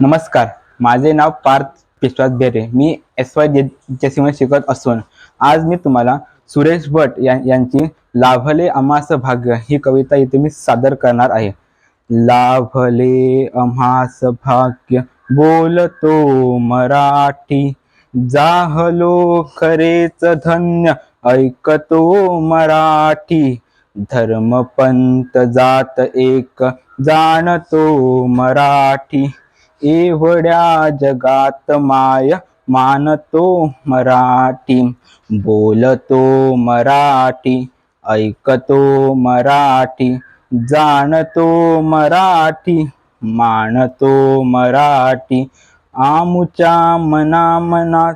नमस्कार माझे नाव पार्थ विश्वास बेरे. मी एस वाय जेसीमध्ये शिकत असून आज मी तुम्हाला सुरेश भट या यांची लाभले अमास भाग्य ही कविता इथे मी सादर करणार आहे. लाभले अमास भाग्य बोलतो मराठी. जाहलो खरेच धन्य ऐकतो मराठी. धर्मपंत जात एक जाणतो मराठी. एवढ्या जगात माय मानतो मराठी. बोलतो मराठी ऐकतो मराठी जाणतो मराठी मानतो मराठी. आमुच्या मनामनात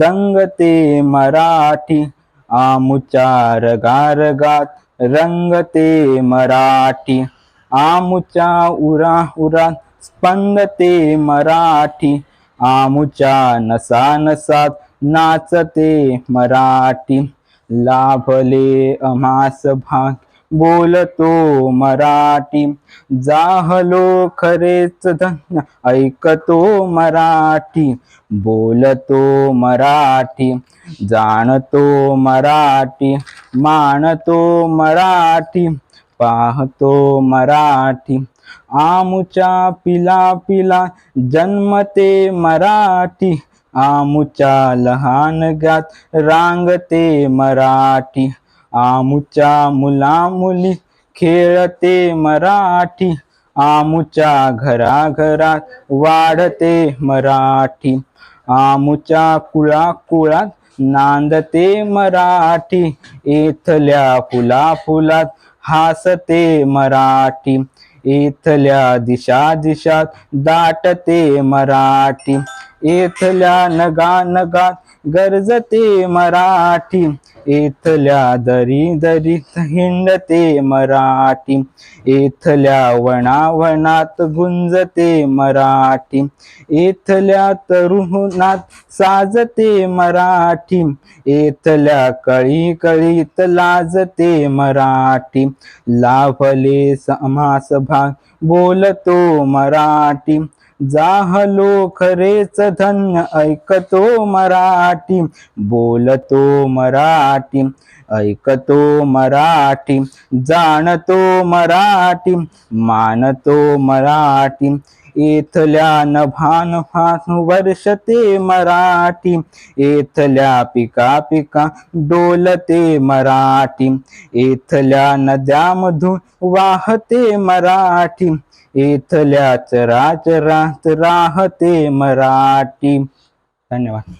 दंगते मराठी. आमुच्या रगारगात रंगते मराठी. आमुच्या उरा उरा स्पंदते मराठी. आमुच्या नसा नसात नाचते मराठी. लाभले अमास भाग बोलतो मराठी. जाहलो खरेच धन्य ऐकतो मराठी. बोलतो मराठी जाणतो मराठी मानतो मराठी पाहतो मराठी. आमुच्या पिला पिला जन्मते मराठी आमुच्या लहान गात रांगते मराठी. आमुच्या मुला मुली खेळते मराठी. आमुच्या घराघरात वाढते मराठी. आमुच्या कुळा कुळात नांदते मराठी. इथल्या फुला फुलात हासते मराठी. इथल्या दिशा दिशात दाटते मराठी. इथल्या नगा नगा गरजते मराठी. इथल्या दरी दरीत हिंडते मराठी. इथल्या वणावणात गुंजते मराठी. इथल्या तरुणात साजते मराठी. इथल्या कळी कळीत लाजते मराठी. लाभले समास भाग बोलतो मराठी. जाहलो खरेच धन्य ऐकतो मराठी बोलतो मराठी ऐकतो मराठी जाणतो मराठी मानतो मराठी. इथल्या नभान फान वर्षते मराठी. इथल्या पिका पिका डोलते मराठी. इथल्या नद्यामधून वाहते मराठी. इथल्या चराचरात राहते मराठी. धन्यवाद.